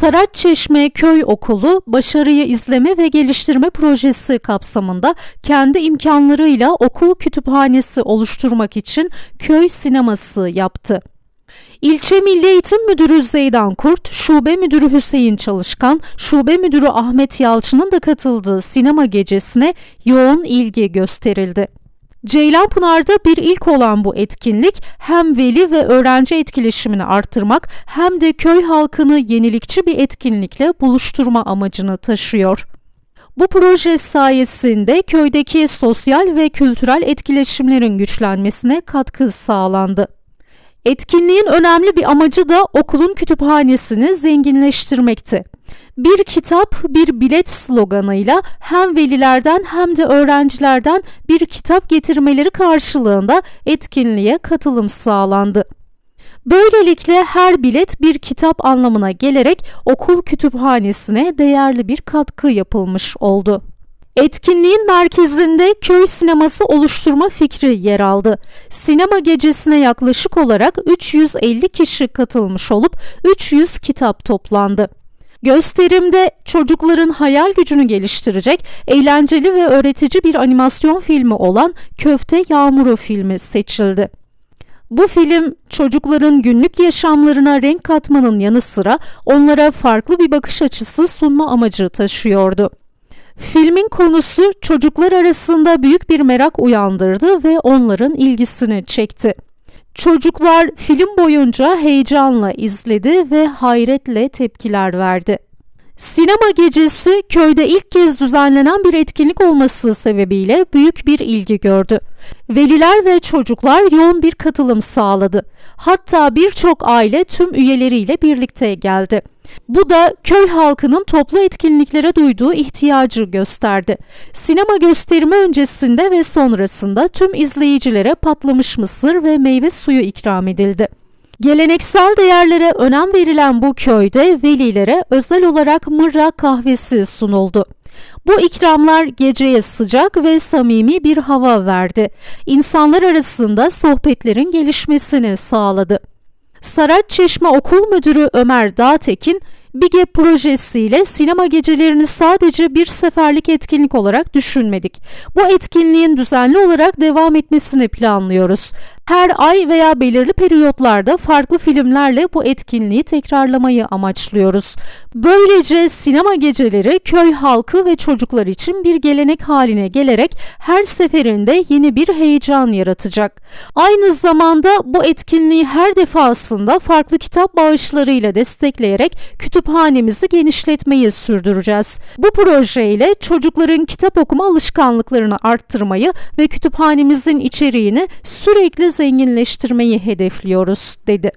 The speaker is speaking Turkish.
Saraçeşme Köy Okulu başarıyı izleme ve geliştirme projesi kapsamında kendi imkanlarıyla okul kütüphanesi oluşturmak için köy sineması yaptı. İlçe Milli Eğitim Müdürü Zeydan Kurt, Şube Müdürü Hüseyin Çalışkan, Şube Müdürü Ahmet Yalçın'ın da katıldığı sinema gecesine yoğun ilgi gösterildi. Ceylanpınar'da bir ilk olan bu etkinlik hem veli ve öğrenci etkileşimini arttırmak hem de köy halkını yenilikçi bir etkinlikle buluşturma amacını taşıyor. Bu proje sayesinde köydeki sosyal ve kültürel etkileşimlerin güçlenmesine katkı sağlandı. Etkinliğin önemli bir amacı da okulun kütüphanesini zenginleştirmekti. Bir kitap, bir bilet sloganıyla hem velilerden hem de öğrencilerden bir kitap getirmeleri karşılığında etkinliğe katılım sağlandı. Böylelikle her bilet bir kitap anlamına gelerek okul kütüphanesine değerli bir katkı yapılmış oldu. Etkinliğin merkezinde köy sineması oluşturma fikri yer aldı. Sinema gecesine yaklaşık olarak 350 kişi katılmış olup 300 kitap toplandı. Gösterimde çocukların hayal gücünü geliştirecek eğlenceli ve öğretici bir animasyon filmi olan Köfte Yağmuru filmi seçildi. Bu film çocukların günlük yaşamlarına renk katmanın yanı sıra onlara farklı bir bakış açısı sunma amacı taşıyordu. Filmin konusu çocuklar arasında büyük bir merak uyandırdı ve onların ilgisini çekti. Çocuklar film boyunca heyecanla izledi ve hayretle tepkiler verdi. Sinema gecesi köyde ilk kez düzenlenen bir etkinlik olması sebebiyle büyük bir ilgi gördü. Veliler ve çocuklar yoğun bir katılım sağladı. Hatta birçok aile tüm üyeleriyle birlikte geldi. Bu da köy halkının toplu etkinliklere duyduğu ihtiyacı gösterdi. Sinema gösterimi öncesinde ve sonrasında tüm izleyicilere patlamış mısır ve meyve suyu ikram edildi. Geleneksel değerlere önem verilen bu köyde velilere özel olarak mırra kahvesi sunuldu. Bu ikramlar geceye sıcak ve samimi bir hava verdi. İnsanlar arasında sohbetlerin gelişmesini sağladı. Saraçeşme Okul Müdürü Ömer Dağtekin, BİGE projesiyle sinema gecelerini sadece bir seferlik etkinlik olarak düşünmedik. Bu etkinliğin düzenli olarak devam etmesini planlıyoruz. Her ay veya belirli periyotlarda farklı filmlerle bu etkinliği tekrarlamayı amaçlıyoruz. Böylece sinema geceleri köy halkı ve çocuklar için bir gelenek haline gelerek her seferinde yeni bir heyecan yaratacak. Aynı zamanda bu etkinliği her defasında farklı kitap bağışlarıyla destekleyerek kütüphanemizi genişletmeyi sürdüreceğiz. Bu projeyle çocukların kitap okuma alışkanlıklarını arttırmayı ve kütüphanemizin içeriğini sürekli zenginleştirmeyi hedefliyoruz, dedi.